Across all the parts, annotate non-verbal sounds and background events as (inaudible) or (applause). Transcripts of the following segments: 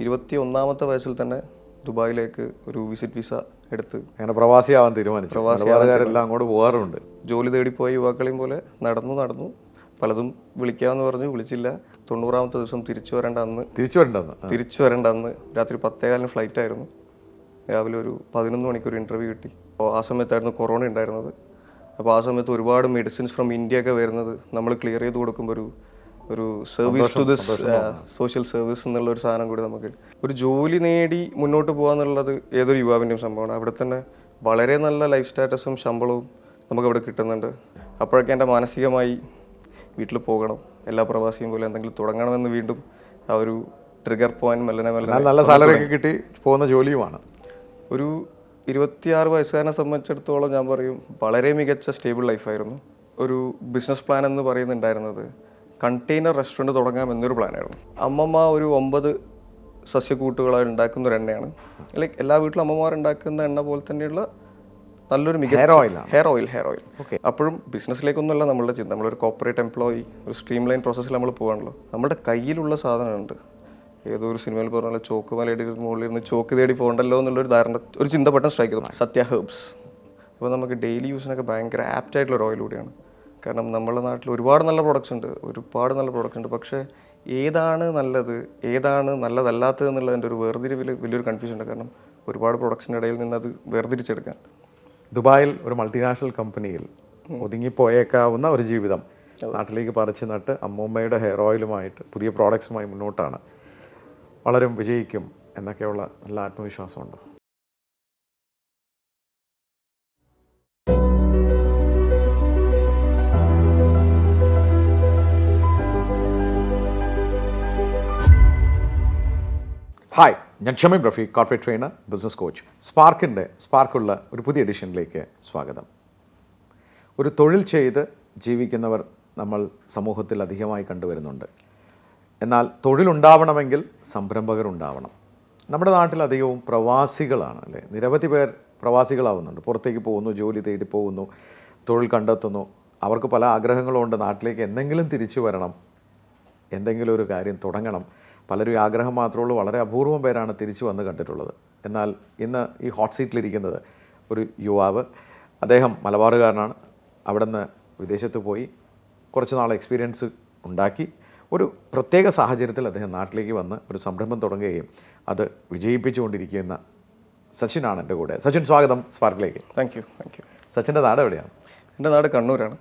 ഇരുപത്തി ഒന്നാമത്തെ വയസ്സിൽ തന്നെ ദുബായിലേക്ക് ഒരു വിസിറ്റ് വിസ എടുത്ത് അങ്ങനെ പ്രവാസിയാവാൻ തീരുമാനിച്ചു. മലബാറുകാരെല്ലാം അങ്ങോട്ട് പോകാറുണ്ട്. ജോലി തേടിപ്പോയ യുവാക്കളെയും പോലെ നടന്നു നടന്നു. പലതും വിളിക്കാമെന്ന് പറഞ്ഞു വിളിച്ചില്ല. തൊണ്ണൂറാമത്തെ ദിവസം തിരിച്ചു വരേണ്ട അന്ന്. തിരിച്ചു വരണ്ടെന്ന് തിരിച്ചു വരേണ്ട അന്ന്. രാത്രി പത്തേകാലിന് ഫ്ലൈറ്റ് ആയിരുന്നു. രാവിലെ ഒരു പതിനൊന്ന് മണിക്ക് ഒരു ഇന്റർവ്യൂ കിട്ടി. അപ്പോൾ ആ സമയത്തായിരുന്നു കൊറോണ ഉണ്ടായിരുന്നത്. അപ്പോൾ ആ സമയത്ത് ഒരുപാട് മെഡിസിൻസ് ഫ്രം ഇന്ത്യ ഒക്കെ വരുന്നത് നമ്മൾ ക്ലിയർ ചെയ്ത് കൊടുക്കുമ്പോൾ ഒരു ഒരു service to this social service എന്നുള്ള ഒരു സാധനം കൂടി നമുക്ക് ഒരു ജോലി നേടി മുന്നോട്ട് പോകാന്നുള്ളത് ഏതൊരു യുവാവിന്റെയും സംഭവമാണ്. അവിടെ തന്നെ വളരെ നല്ല ലൈഫ് സ്റ്റാറ്റസും ശമ്പളവും നമുക്ക് അവിടെ കിട്ടുന്നുണ്ട്. അപ്പോഴൊക്കെ എന്റെ മാനസികമായി വീട്ടിൽ പോകണം എല്ലാ പ്രവാസിയും പോലെ എന്തെങ്കിലും തുടങ്ങണമെന്ന് വീണ്ടും ആ ഒരു ട്രിഗർ പോയിന്റ് മെല്ലനെ മെല്ലെ മെല്ലനെ നല്ല സാലറി ഒക്കെ കിട്ടി പോകുന്ന ജോലിയുമാണ്. ഒരു ഇരുപത്തിയാറ് വയസ്സുകാരനെ സംബന്ധിച്ചിടത്തോളം ഞാൻ പറയും വളരെ മികച്ച സ്റ്റേബിൾ ലൈഫായിരുന്നു ഒരു ബിസിനസ് പ്ലാൻ എന്ന് പറയുന്നുണ്ടായിരുന്നത് കണ്ടെയ്നർ റെസ്റ്റോറന്റ് തുടങ്ങാം എന്നൊരു പ്ലാനായിരുന്നു. അമ്മമ്മ ഒരു ഒമ്പത് സസ്യക്കൂട്ടുകളായി ഉണ്ടാക്കുന്ന ഒരു എണ്ണയാണ്. ലൈക്ക് എല്ലാ വീട്ടിലും അമ്മമാർ ഉണ്ടാക്കുന്ന എണ്ണ പോലെ തന്നെയുള്ള നല്ലൊരു മികച്ച hair oil hair oil hair oil അപ്പോഴും ബിസിനസ്സിലേക്കൊന്നുമല്ല നമ്മളുടെ ചിന്ത. നമ്മളൊരു കോപ്പറേറ്റ് എംപ്ലോയി ഒരു സ്ട്രീം ലൈൻ പ്രോസസ്സിൽ നമ്മൾ പോകാണല്ലോ നമ്മുടെ കയ്യിലുള്ള സാധനമുണ്ട് ഏതോ ഒരു സിനിമയിൽ പറഞ്ഞ ചോക്ക് മലയുടെ മുകളിൽ നിന്ന് ചോക്ക് തേടി പോകണ്ടല്ലോ എന്നുള്ളൊരു ധാരണ ഒരു ചിന്ത പെട്ടെന്ന് സ്ട്രൈക്ക് ചെയ്തു സത്യ ഹെർബ്സ്. അപ്പോൾ നമുക്ക് ഡെയിലി യൂസിനൊക്കെ ഭയങ്കര ആപ്റ്റായിട്ടുള്ള ഒരു ഓയിൽ കൂടിയാണ്. കാരണം നമ്മുടെ നാട്ടിൽ ഒരുപാട് നല്ല പ്രൊഡക്ട്സ് ഉണ്ട് ഒരുപാട് നല്ല പ്രൊഡക്ട്സ് ഉണ്ട്. പക്ഷേ ഏതാണ് നല്ലത് ഏതാണ് നല്ലതല്ലാത്തത് എന്നുള്ളതിന്റെ ഒരു വേർതിരിവിൽ വലിയൊരു കൺഫ്യൂഷൻ ഉണ്ട്. കാരണം ഒരുപാട് പ്രൊഡക്ട്സിന്റെ ഇടയിൽ നിന്ന് അത് വേർതിരിച്ചെടുക്കാൻ. ദുബായിൽ ഒരു മൾട്ടിനാഷണൽ കമ്പനിയിൽ ഒതുങ്ങിപ്പോയേക്കാവുന്ന ഒരു ജീവിതം നാട്ടിലേക്ക് പറിച്ചു നട്ട് അമ്മൂമ്മയുടെ ഹെയർ ഓയിലുമായിട്ട് പുതിയ പ്രോഡക്ട്സുമായി മുന്നോട്ടാണ്. വളരും വിജയിക്കും എന്നൊക്കെയുള്ള നല്ല ആത്മവിശ്വാസമുണ്ട്? ഹായ് ഞാൻ Shameem Rafi corporate trainer business coach സ്പാർക്കിന്റെ സ്പാർക്കുള്ള ഒരു പുതിയ എഡിഷനിലേക്ക് സ്വാഗതം. ഒരു തൊഴിൽ ചെയ്ത് ജീവിക്കുന്നവർ നമ്മൾ സമൂഹത്തിൽ അധികമായി കണ്ടുവരുന്നുണ്ട്. എന്നാൽ തൊഴിലുണ്ടാവണമെങ്കിൽ ഉണ്ടാവണം. നമ്മുടെ നാട്ടിൽ അധികവും പ്രവാസികളാണ് അല്ലേ? നിരവധി പേർ പ്രവാസികളാവുന്നുണ്ട്. പുറത്തേക്ക് പോകുന്നു ജോലി തേടി പോകുന്നു തൊഴിൽ കണ്ടെത്തുന്നു. അവർക്ക് പല ആഗ്രഹങ്ങളുമുണ്ട് നാട്ടിലേക്ക് എന്തെങ്കിലും തിരിച്ചു വരണം എന്തെങ്കിലും ഒരു കാര്യം തുടങ്ങണം. പലരും ആഗ്രഹം മാത്രമേ ഉള്ളൂ. വളരെ അപൂർവം പേരാണ് തിരിച്ചു വന്ന് കണ്ടിട്ടുള്ളത്. എന്നാൽ ഇന്ന് ഈ ഹോട്ട് സീറ്റിലിരിക്കുന്നത് ഒരു യുവാവ്. അദ്ദേഹം മലബാറുകാരനാണ്. അവിടെ നിന്ന് വിദേശത്ത് പോയി കുറച്ച് നാൾ എക്സ്പീരിയൻസ് ഉണ്ടാക്കി. ഒരു പ്രത്യേക സാഹചര്യത്തിൽ അദ്ദേഹം നാട്ടിലേക്ക് വന്ന് ഒരു സംരംഭം തുടങ്ങുകയും അത് വിജയിപ്പിച്ചുകൊണ്ടിരിക്കുന്ന സച്ചിനാണ് എന്റെ കൂടെ. സച്ചിൻ സ്വാഗതം സ്പാർക്കിലേക്ക്. താങ്ക് യു താങ്ക് യു സച്ചിന്റെ നാട് എവിടെയാണ്? എന്റെ നാട് കണ്ണൂരാണ്.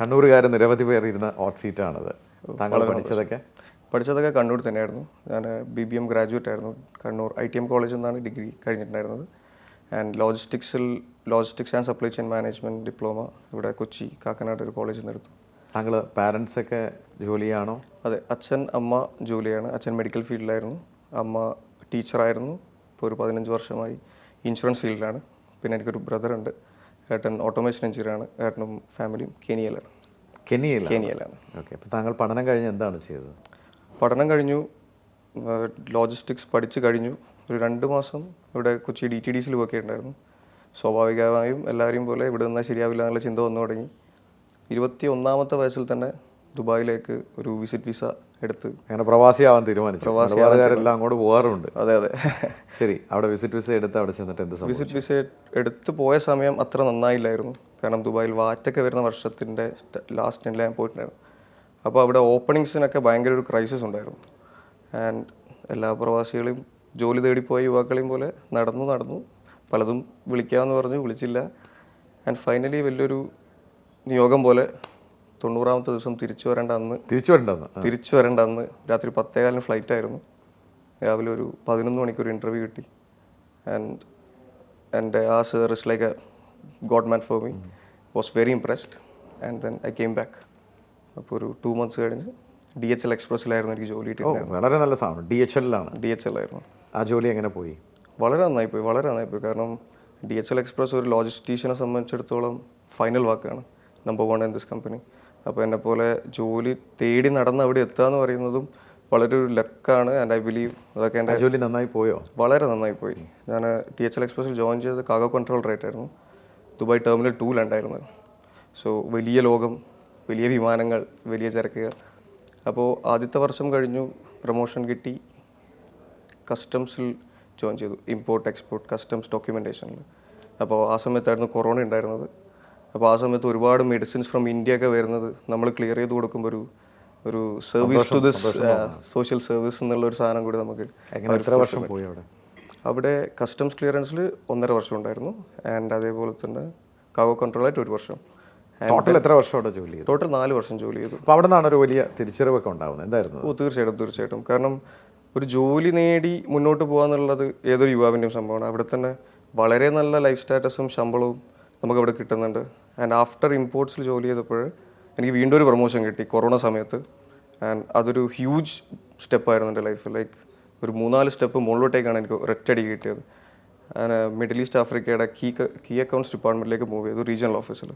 കണ്ണൂരുകാർ നിരവധി പേർ ഇരുന്ന ഹോട്ട് സീറ്റാണത്. താങ്കൾ പഠിച്ചതൊക്കെ? പഠിച്ചതൊക്കെ കണ്ണൂർ തന്നെയായിരുന്നു. ഞാൻ ബി ബി എം ഗ്രാജുവേറ്റ് ആയിരുന്നു. കണ്ണൂർ ഐ ടി എം കോളേജിൽ നിന്നാണ് ഡിഗ്രി കഴിഞ്ഞിട്ടുണ്ടായിരുന്നത്. And ലോജിസ്റ്റിക്സിൽ logistics and supply chain management diploma ഇവിടെ കൊച്ചി കാക്കനാട് ഒരു കോളേജിൽ നിന്ന് എടുത്തു. താങ്കൾ പാരൻസ് ഒക്കെ ജോലിയാണോ? അതെ അച്ഛൻ അമ്മ ജോലിയാണ്. അച്ഛൻ മെഡിക്കൽ ഫീൽഡിലായിരുന്നു. അമ്മ ടീച്ചറായിരുന്നു ഇപ്പോൾ ഒരു പതിനഞ്ച് വർഷമായി ഇൻഷുറൻസ് ഫീൽഡിലാണ്. പിന്നെ എനിക്കൊരു ബ്രദറുണ്ട് ഏട്ടൻ ഓട്ടോമേഷൻ എഞ്ചിനീയറാണ് ഏട്ടനും ഫാമിലിയും കെനിയയിലാണ്. കെനിയയിലാണ്. കെനിയയിലാണ്. ഓക്കെ അപ്പോൾ താങ്കൾ പഠനം കഴിഞ്ഞ് എന്താണ് ചെയ്തത്? പഠനം കഴിഞ്ഞു. ലോജിസ്റ്റിക്സ് പഠിച്ച് കഴിഞ്ഞു. ഒരു രണ്ട് മാസം ഇവിടെ കൊച്ചി ഡി ടി ഡി സിയിൽ വർക്ക് ഉണ്ടായിരുന്നു സ്വാഭാവികമായും എല്ലാവരെയും പോലെ ഇവിടെ നിന്നാൽ ശരിയാവില്ല എന്നുള്ള ചിന്ത വന്നു തുടങ്ങി. ഇരുപത്തി ഒന്നാമത്തെ വയസ്സിൽ തന്നെ ദുബായിലേക്ക് ഒരു വിസിറ്റ് വിസ എടുത്ത്. അങ്ങനെ പ്രവാസിയാവാൻ തീരുമാനിച്ചു. പ്രവാസികാരെല്ലാം അങ്ങോട്ട് പോകാറുണ്ട്. അതെ അതെ. ശരി അവിടെ വിസിറ്റ് വിസ എടുത്ത് അവിടെ ചെന്നിട്ട് എന്ത് വിസിറ്റ് വിസ എടുത്ത് പോയ സമയം അത്ര നന്നായില്ലായിരുന്നു. കാരണം ദുബായിൽ വാറ്റൊക്കെ വരുന്ന വർഷത്തിന്റെ ലാസ്റ്റ് ഞാൻ പോയിട്ടുണ്ടായിരുന്നു അപ്പോൾ അവിടെ ഓപ്പണിങ്സിനൊക്കെ ഭയങ്കര ഒരു ക്രൈസിസ് ഉണ്ടായിരുന്നു. ആൻഡ് എല്ലാ പ്രവാസികളെയും ജോലി തേടിപ്പോയ യുവാക്കളെയും പോലെ നടന്നു നടന്നു. പലതും വിളിക്കാമെന്ന് പറഞ്ഞു വിളിച്ചില്ല. ആൻഡ് ഫൈനലി വലിയൊരു നിയോഗം പോലെ തൊണ്ണൂറാമത്തെ ദിവസം തിരിച്ചു വരേണ്ട അന്ന്. തിരിച്ചു വരണ്ടെന്ന് തിരിച്ചു വരേണ്ട അന്ന് രാത്രി പത്തേകാലിന് ഫ്ലൈറ്റ് ആയിരുന്നു. രാവിലെ ഒരു പതിനൊന്ന് മണിക്ക് ഒരു ഇന്റർവ്യൂ കിട്ടി. ആൻഡ് എന്റെ ആ sir is like a god man for me was very impressed and then I came back അപ്പോൾ ഒരു ടു മന്ത്സ് കഴിഞ്ഞ് ഡി എച്ച് എൽ എക്സ്പ്രസ്സിലായിരുന്നു എനിക്ക് ജോലി ഓ വളരെ നല്ല സാധനം. ഡി എച്ച് എല്ലാണ് ഡി എച്ച് എൽ ആയിരുന്നു. ആ ജോലി എങ്ങനെ പോയി? വളരെ നന്നായി പോയി വളരെ നന്നായി പോയി കാരണം ഡി എച്ച് എൽ എക്സ്പ്രസ് ഒരു ലോജിസ്റ്റീഷ്യനെ സംബന്ധിച്ചിടത്തോളം ഫൈനൽ വാക്കാണ്. Number one in this company അപ്പോൾ എന്നെ പോലെ ജോലി തേടി നടന്ന് അവിടെ എത്തുക എന്ന് പറയുന്നതും വളരെ ഒരു ലക്കാണ്. ആൻഡ് ഐ ബിലീവ് അതൊക്കെ എന്റെ ജോലി നന്നായി പോയോ? വളരെ നന്നായി പോയി ഞാൻ ടി എച്ച് എൽ എക്സ്പ്രസ്സിൽ ജോയിൻ ചെയ്തത് കാഗോ കൺട്രോൾ റേറ്റ് ആയിരുന്നു. ദുബായ് ടെർമിനൽ ടൂലുണ്ടായിരുന്നത് സോ വലിയ ലോകം. വലിയ വിമാനങ്ങൾ വലിയ ചരക്കുകൾ. അപ്പോൾ ആദ്യത്തെ വർഷം കഴിഞ്ഞു പ്രൊമോഷൻ കിട്ടി. കസ്റ്റംസിൽ ജോയിൻ ചെയ്തു. ഇമ്പോർട്ട് എക്സ്പോർട്ട് കസ്റ്റംസ് ഡോക്യുമെന്റേഷനിൽ അപ്പോൾ ആ സമയത്തായിരുന്നു കൊറോണ ഉണ്ടായിരുന്നത്. അപ്പോൾ ആ സമയത്ത് ഒരുപാട് മെഡിസിൻസ് ഫ്രം ഇന്ത്യ ഒക്കെ വരുന്നത് നമ്മൾ ക്ലിയർ ചെയ്ത് കൊടുക്കുമ്പോൾ ഒരു ഒരു service to this social service എന്നുള്ള ഒരു സാധനം കൂടി നമുക്ക് വർഷം പോയി അവിടെ? അവിടെ കസ്റ്റംസ് ക്ലിയറൻസിൽ ഒന്നര വർഷം ഉണ്ടായിരുന്നു. ആൻഡ് അതേപോലെ തന്നെ കാവ കൺട്രോളായിട്ട് ഒരു വർഷം. ടോട്ടൽ എത്ര വർഷം അവിടെ ജോലി ചെയ്തു? ടോട്ടൽ നാല് വർഷം ജോലി ചെയ്തു. അപ്പോൾ അവിടെ നിന്നാണ് ഒരു വലിയ തിരിച്ചറിവൊക്കെ ഉണ്ടാവുന്നത്. എന്തായിരുന്നു? ഓ തീർച്ചയായിട്ടും തീർച്ചയായിട്ടും. കാരണം ഒരു ജോലി നേടി മുന്നോട്ട് പോകാന്നുള്ളത് ഏതൊരു യുവാവിന്റെയും സംഭവമാണ്. അവിടെ തന്നെ വളരെ നല്ല ലൈഫ് സ്റ്റാറ്റസും ശമ്പളവും നമുക്ക് അവിടെ കിട്ടുന്നുണ്ട്. ആൻഡ് ആഫ്റ്റർ ഇമ്പോർട്ട്സിൽ ജോലി ചെയ്തപ്പോൾ എനിക്ക് വീണ്ടും ഒരു പ്രൊമോഷൻ കിട്ടി കൊറോണ സമയത്ത്. ആൻഡ് അതൊരു ഹ്യൂജ് സ്റ്റെപ്പായിരുന്നു എന്റെ ലൈഫിൽ ലൈക്ക് ഒരു മൂന്നാൽ സ്റ്റെപ്പ് മുകളിലോട്ടേക്കാണ് എനിക്ക് ഒരൊറ്റടി കിട്ടിയത്. മിഡിൽ ഈസ്റ്റ് ആഫ്രിക്കയുടെ കീ കീ അക്കൗണ്ട്സ് ഡിപ്പാർട്ട്മെന്റിലേക്ക് മൂവ് ചെയ്തു റീജിയണൽ ഓഫീസിൽ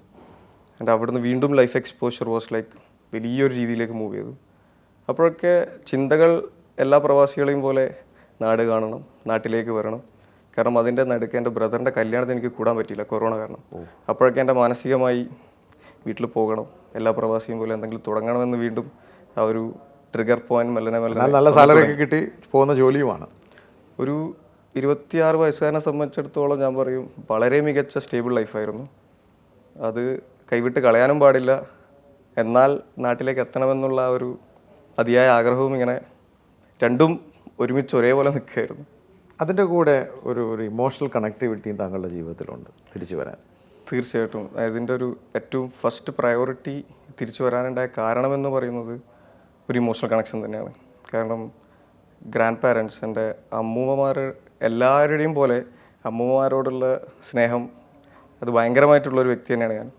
ആൻഡ് അവിടുന്ന് വീണ്ടും ലൈഫ് എക്സ്പോഷർ വാസ് ലൈക്ക് വലിയൊരു രീതിയിലേക്ക് മൂവ് ചെയ്തു. അപ്പോഴൊക്കെ ചിന്തകൾ എല്ലാ പ്രവാസികളെയും പോലെ നാട് കാണണം നാട്ടിലേക്ക് വരണം. കാരണം അതിന്റെ നടുക്ക് എന്റെ ബ്രദറിന്റെ കല്യാണത്തിന് എനിക്ക് കൂടാൻ പറ്റിയില്ല കൊറോണ കാരണം. അപ്പോഴൊക്കെ എന്റെ മാനസികമായി വീട്ടിൽ പോകണം എല്ലാ പ്രവാസിയും പോലെ എന്തെങ്കിലും തുടങ്ങണമെന്ന് വീണ്ടും ആ ഒരു ട്രിഗർ പോയിന്റ് മെല്ലനെ മെല്ലനെ നല്ല സാലറി ഒക്കെ കിട്ടി പോകുന്ന ജോലിയുമാണ്. ഒരു ഇരുപത്തിയാറ് വയസ്സുകാരനെ സംബന്ധിച്ചിടത്തോളം ഞാൻ പറയും വളരെ മികച്ച സ്റ്റേബിൾ ലൈഫായിരുന്നു അത് കൈവിട്ട് കളയാനും പാടില്ല. എന്നാൽ നാട്ടിലേക്ക് എത്തണമെന്നുള്ള ഒരു അതിയായ ആഗ്രഹവും ഇങ്ങനെ രണ്ടും ഒരുമിച്ച് ഒരേപോലെ നിൽക്കുകയായിരുന്നു. അതിന്റെ കൂടെ ഒരു ഒരു ഇമോഷണൽ കണക്ടിവിറ്റിയും താങ്കളുടെ ജീവിതത്തിലുണ്ട് തിരിച്ചു വരാൻ. തീർച്ചയായിട്ടും. ഇതിന്റെ ഒരു ഏറ്റവും ഫസ്റ്റ് പ്രയോറിറ്റി തിരിച്ചു വരാനുണ്ടായ കാരണമെന്ന് പറയുന്നത് ഒരു ഇമോഷണൽ കണക്ഷൻ തന്നെയാണ്. കാരണം ഗ്രാൻഡ് പാരൻസ് എന്റെ അമ്മൂമ്മമാർ എല്ലാവരുടെയും പോലെ അമ്മൂമ്മമാരോടുള്ള സ്നേഹം അത് ഭയങ്കരമായിട്ടുള്ള ഒരു വ്യക്തി തന്നെയാണ് ഞാൻ.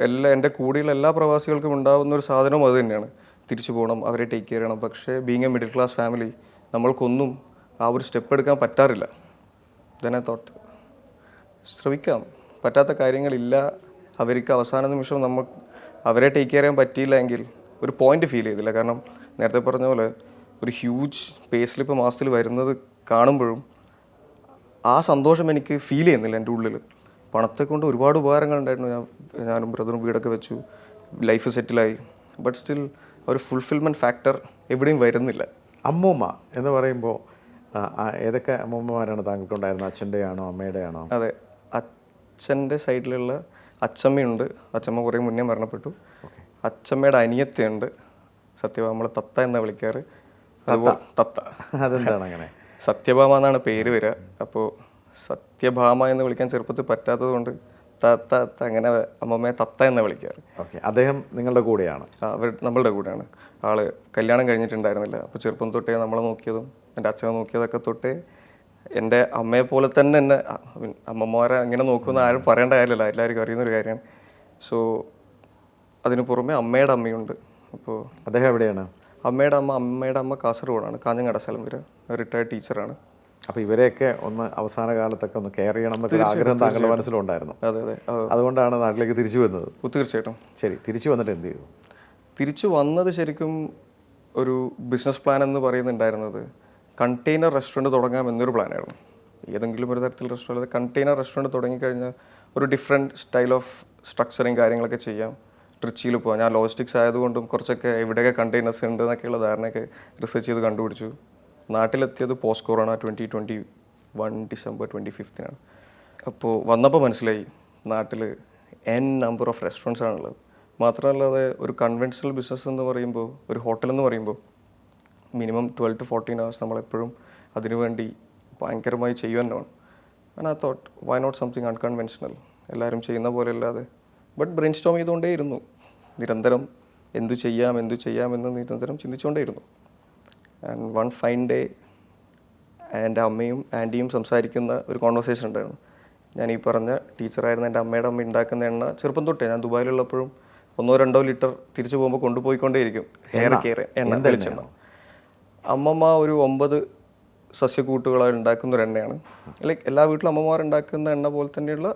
എല്ലാ എന്റെ കൂടെയുള്ള എല്ലാ പ്രവാസികൾക്കും ഉണ്ടാകുന്ന ഒരു സാധനവും അത് തന്നെയാണ്. തിരിച്ചു പോകണം അവരെ ടേക്ക് കെയർ ചെയ്യണം. പക്ഷേ being a middle class family നമ്മൾക്കൊന്നും ആ ഒരു സ്റ്റെപ്പ് എടുക്കാൻ പറ്റാറില്ല. ഇതന്നെ തോട്ട് ശ്രമിക്കാം. പറ്റാത്ത കാര്യങ്ങളില്ല. അവർക്ക് അവസാന നിമിഷം നമ്മൾ അവരെ ടേക്ക് കെയർ ചെയ്യാൻ പറ്റിയില്ല എങ്കിൽ ഒരു പോയിന്റ് ഫീൽ ചെയ്തില്ല. കാരണം നേരത്തെ പറഞ്ഞ പോലെ ഒരു ഹ്യൂജ് പേ മാസത്തിൽ വരുന്നത് കാണുമ്പോഴും ആ സന്തോഷം എനിക്ക് ഫീൽ ചെയ്യുന്നില്ല എന്റെ ഉള്ളിൽ പണത്തെ കൊണ്ട് ഒരുപാട് ഉപകാരങ്ങൾ ഉണ്ടായിരുന്നു ഞാൻ ഞാനും ബ്രദറും വീടൊക്കെ വെച്ചു. ലൈഫ് സെറ്റിലായി. ബട്ട് സ്റ്റിൽ ഒരു ഫുൾഫിൽമെന്റ് ഫാക്ടർ എവിടെയും വരുന്നില്ല. അമ്മൂമ്മ എന്ന് പറയുമ്പോൾ ഏതൊക്കെ അമ്മൂമ്മമാരാണ് താങ്കൾക്കുണ്ടായിരുന്നത് അച്ഛന്റെ ആണോ അമ്മയുടെ ആണോ അതെ. അച്ഛന്റെ സൈഡിലുള്ള അച്ചമ്മയുണ്ട് അച്ചമ്മ കുറേ മുന്നേ മരണപ്പെട്ടു. അച്ചമ്മയുടെ അനിയത്തിയുണ്ട്. സത്യഭാമ നമ്മൾ തത്ത എന്നാ വിളിക്കാറ്? അതുപോലെ തത്ത. അതെന്താണ് അങ്ങനെ? സത്യഭാമ എന്നാണ് പേര് വരിക. അപ്പോൾ സത്യഭാമ എന്ന് വിളിക്കാൻ ചെറുപ്പത്തിൽ പറ്റാത്തത് കൊണ്ട് തത്ത അങ്ങനെ അമ്മമ്മയെ തത്ത എന്ന് വിളിക്കാറ്. ഓക്കെ അദ്ദേഹം നിങ്ങളുടെ കൂടെയാണ്. അവർ നമ്മളുടെ കൂടെയാണ്. ആൾ കല്യാണം കഴിഞ്ഞിട്ടുണ്ടായിരുന്നില്ല. അപ്പോൾ ചെറുപ്പം തൊട്ടേ നമ്മളെ നോക്കിയതും എന്റെ അച്ഛനെ നോക്കിയതൊക്കെ തൊട്ടേ എന്റെ അമ്മയെ പോലെ തന്നെ എന്നെ അമ്മമാരെ അങ്ങനെ നോക്കുമെന്ന് ആരും പറയേണ്ട കാര്യമില്ല. എല്ലാവർക്കും അറിയുന്നൊരു കാര്യമാണ്. സോ അതിന് പുറമെ അമ്മയുടെ അമ്മയുണ്ട്. അപ്പോൾ അദ്ദേഹം എവിടെയാണ്? അമ്മയുടെ അമ്മ അമ്മയുടെ അമ്മ കാസർഗോഡാണ്. കാഞ്ഞങ്ങാട് സ്ഥലം വരെ. റിട്ടയർഡ് ടീച്ചറാണ്. അപ്പോൾ ഇവരെയൊക്കെ ഒന്ന് അവസാന കാലത്തൊക്കെ ഒന്ന് കെയർ ചെയ്യണം എന്നൊക്കെ ആഗ്രഹം താങ്കളുടെ മനസ്സിലുണ്ടായിരുന്നു. അതെ അതെ അതുകൊണ്ടാണ് നാട്ടിലേക്ക് തിരിച്ചു വന്നത്. തീർച്ചയായിട്ടും. ശരി തിരിച്ചു വന്നിട്ട് എന്ത് ചെയ്തു? തിരിച്ചു വന്നത് ശരിക്കും ഒരു ബിസിനസ് പ്ലാൻ എന്ന് പറയുന്നുണ്ടായിരുന്നത് കണ്ടെയ്നർ റെസ്റ്റോറന്റ് തുടങ്ങാം എന്നൊരു പ്ലാനായിരുന്നു ഏതെങ്കിലും ഒരു തരത്തിൽ റെസ്റ്റോറന്റ് കണ്ടെയ്നർ റെസ്റ്റോറന്റ് തുടങ്ങിക്കഴിഞ്ഞാൽ ഒരു ഡിഫറെന്റ് സ്റ്റൈൽ ഓഫ് സ്ട്രക്ചറും കാര്യങ്ങളൊക്കെ ചെയ്യാം. ട്രിച്ചിയിൽ പോകാം ഞാൻ ലോജിസ്റ്റിക്സ് ആയതുകൊണ്ടും കുറച്ചൊക്കെ എവിടെയൊക്കെ കണ്ടെയ്നേഴ്സ് ഉണ്ട് എന്നൊക്കെയുള്ള ധാരണയൊക്കെ റിസർച്ച് ചെയ്ത് കണ്ടുപിടിച്ചു. നാട്ടിലെത്തിയത് post corona twenty twenty one December twenty ഫിഫ്തിനാണ് അപ്പോൾ വന്നപ്പോൾ മനസ്സിലായി നാട്ടിൽ എൻ നമ്പർ ഓഫ് റെസ്റ്റോറൻസ് ആണുള്ളത്. മാത്രമല്ലാതെ ഒരു കൺവെൻഷണൽ ബിസിനസ് എന്ന് പറയുമ്പോൾ ഒരു ഹോട്ടൽ എന്ന് പറയുമ്പോൾ minimum twelve to fourteen hours നമ്മളെപ്പോഴും അതിനുവേണ്ടി ഭയങ്കരമായി ചെയ്യുവാൻ വേണം and I thought why not something unconventional എല്ലാവരും ചെയ്യുന്ന പോലെ അല്ലാതെ. ബട്ട് ബ്രെയിൻ സ്റ്റോം ചെയ്തുകൊണ്ടേയിരുന്നു. നിരന്തരം എന്തു ചെയ്യാം എന്തു ചെയ്യാം എന്ന് നിരന്തരം ചിന്തിച്ചുകൊണ്ടേയിരുന്നു. ആൻഡ് വൺ ഫൈൻ ഡേ എന്റെ അമ്മയും ആന്റിയും സംസാരിക്കുന്ന ഒരു കോൺവെർസേഷൻ ഉണ്ടായിരുന്നു. ഞാൻ ഈ പറഞ്ഞ ടീച്ചറായിരുന്ന എന്റെ അമ്മയുടെ അമ്മ ഉണ്ടാക്കുന്ന എണ്ണ ചെറുപ്പം തൊട്ടേ. ഞാൻ ദുബായിലുള്ളപ്പോഴും ഒന്നോ രണ്ടോ ലിറ്റർ തിരിച്ചു പോകുമ്പോൾ കൊണ്ടുപോയിക്കൊണ്ടേയിരിക്കും. ഹെയർ കെയർ എണ്ണ വെളിച്ചെണ്ണ. അമ്മമ്മ ഒരു ഒമ്പത് സസ്യക്കൂട്ടുകളായി ഉണ്ടാക്കുന്ന ഒരു എണ്ണയാണ്. ലൈക്ക് എല്ലാ വീട്ടിലും അമ്മമാർ ഉണ്ടാക്കുന്ന എണ്ണ പോലെ തന്നെയുള്ള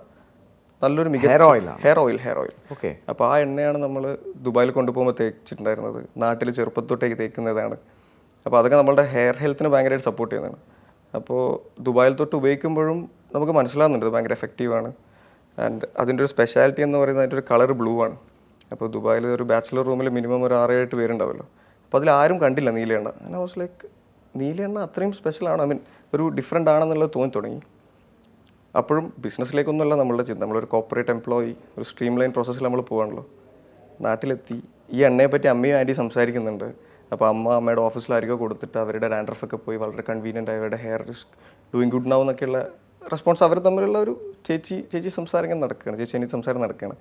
നല്ലൊരു മികച്ച Hair oil ആണ്. Hair oil hair oil okay അപ്പോൾ ആ എണ്ണയാണ് നമ്മൾ ദുബായിൽ കൊണ്ടുപോകുമ്പോൾ തേച്ചിട്ടുണ്ടായിരുന്നത്. നാട്ടിൽ ചെറുപ്പത്തൊട്ടേക്ക് തേക്കുന്നതാണ്. അപ്പോൾ അതൊക്കെ നമ്മളുടെ ഹെയർ ഹെൽത്തിന് ഭയങ്കരമായിട്ട് സപ്പോർട്ട് ചെയ്യുന്നതാണ്. അപ്പോൾ ദുബായിൽ തൊട്ട് ഉപയോഗിക്കുമ്പോഴും നമുക്ക് മനസ്സിലാകുന്നുണ്ട് ഇത് ഭയങ്കര എഫക്റ്റീവാണ് ആൻഡ് അതിന്റെ ഒരു സ്പെഷ്യാലിറ്റി എന്ന് പറയുന്നത് അതിന്റെ ഒരു കളർ ബ്ലൂ ആണ്. അപ്പോൾ ദുബായിൽ ഒരു ബാച്ചിലർ റൂമിൽ മിനിമം ഒരു ആറ് എട്ട് പേരുണ്ടാവുമല്ലോ അപ്പോൾ അതിൽ ആരും കണ്ടില്ല നീല എണ്ണ ഞാൻ വാസ് ലൈക്ക് നീല എണ്ണ അത്രയും സ്പെഷ്യലാണ് ഐ മീൻ ഒരു ഡിഫറെന്റ് ആണെന്നുള്ളത് തോന്നി തുടങ്ങി അപ്പോഴും ബിസിനസ്സിലേക്കൊന്നുമല്ല നമ്മളുടെ ചിന്ത. നമ്മളൊരു കോപ്പറേറ്റ് എംപ്ലോയി ഒരു സ്ട്രീം ലൈൻ പ്രോസസ്സിൽ നമ്മൾ പോകാണല്ലോ നാട്ടിലെത്തി. ഈ എണ്ണയെ പറ്റി അമ്മയും ആന്റി സംസാരിക്കുന്നുണ്ട്. അപ്പോൾ അമ്മ അമ്മയുടെ ഓഫീസിലായിരിക്കും കൊടുത്തിട്ട് അവരുടെ ഡാൻഡ്രഫ് ഒക്കെ പോയി വളരെ കൺവീനിയന്റ് ആയി അവരുടെ hair is doing good now എന്നൊക്കെയുള്ള റെസ്പോൺസ് അവർ തമ്മിലുള്ള ഒരു ചേച്ചി ചേച്ചി സംസാരം നടക്കുകയാണ്. ചേച്ചി എനിക്ക് സംസാരം നടക്കുകയാണ്.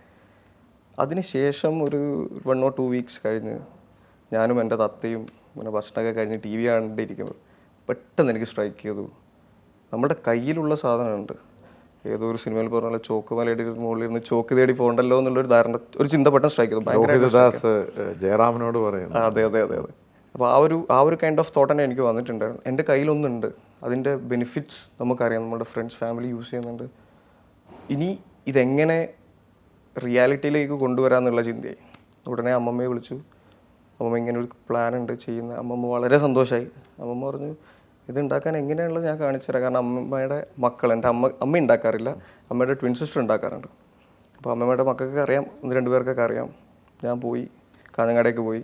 അതിനുശേഷം ഒരു വൺ ഓർ ടു വീക്സ് കഴിഞ്ഞ് ഞാനും എന്റെ തത്തയും പിന്നെ ഭക്ഷണമൊക്കെ കഴിഞ്ഞ് ടി വി കണ്ടിരിക്കുമ്പോൾ പെട്ടെന്ന് എനിക്ക് സ്ട്രൈക്ക് ചെയ്തു. നമ്മുടെ കയ്യിലുള്ള സാധനമുണ്ട്. ഏതോ ഒരു സിനിമയിൽ പറഞ്ഞ ചോക്ക് മലയുടെ മുകളിൽ ഇരുന്ന് ചോക്ക് തേടി പോകണ്ടല്ലോ എന്നുള്ളൊരു ധാരണ ഒരു ചിന്ത പെട്ടെന്ന് സ്ട്രൈക്ക് ചെയ്തു. ഭയങ്കര ജയറാമിനോട് പറയുന്നു. അതെ അതെ അതെ അതെ. അപ്പോൾ ആ ഒരു ആ ഒരു കൈൻഡ് ഓഫ് തോട്ട് തന്നെ എനിക്ക് വന്നിട്ടുണ്ടായിരുന്നു. എന്റെ കയ്യിലൊന്നുണ്ട്. അതിന്റെ ബെനിഫിറ്റ്സ് നമുക്കറിയാം. നമ്മുടെ ഫ്രണ്ട്സ് ഫാമിലി യൂസ് ചെയ്യുന്നുണ്ട്. ഇനി ഇതെങ്ങനെ റിയാലിറ്റിയിലേക്ക് കൊണ്ടുവരാമെന്നുള്ള ചിന്തയായി. ഉടനെ അമ്മമ്മയെ വിളിച്ചു. അമ്മമ്മ ഇങ്ങനെ ഒരു പ്ലാൻ ഉണ്ട് ചെയ്യുന്ന. അമ്മമ്മ വളരെ സന്തോഷമായി അമ്മമ്മ പറഞ്ഞു ഇത് ഉണ്ടാക്കാൻ എങ്ങനെയാണുള്ളത് ഞാൻ കാണിച്ചു തരാം. കാരണം അമ്മമ്മയുടെ മക്കൾ എന്റെ അമ്മ അമ്മ ഉണ്ടാക്കാറില്ല. അമ്മയുടെ ട്വിൻ സിസ്റ്റർ ഉണ്ടാക്കാറുണ്ട്. അപ്പോൾ അമ്മമ്മയുടെ മക്കൾക്ക് അറിയാം. ഒന്ന് രണ്ട് പേർക്കൊക്കെ അറിയാം. ഞാൻ പോയി കാഞ്ഞങ്ങാടേക്ക് പോയി.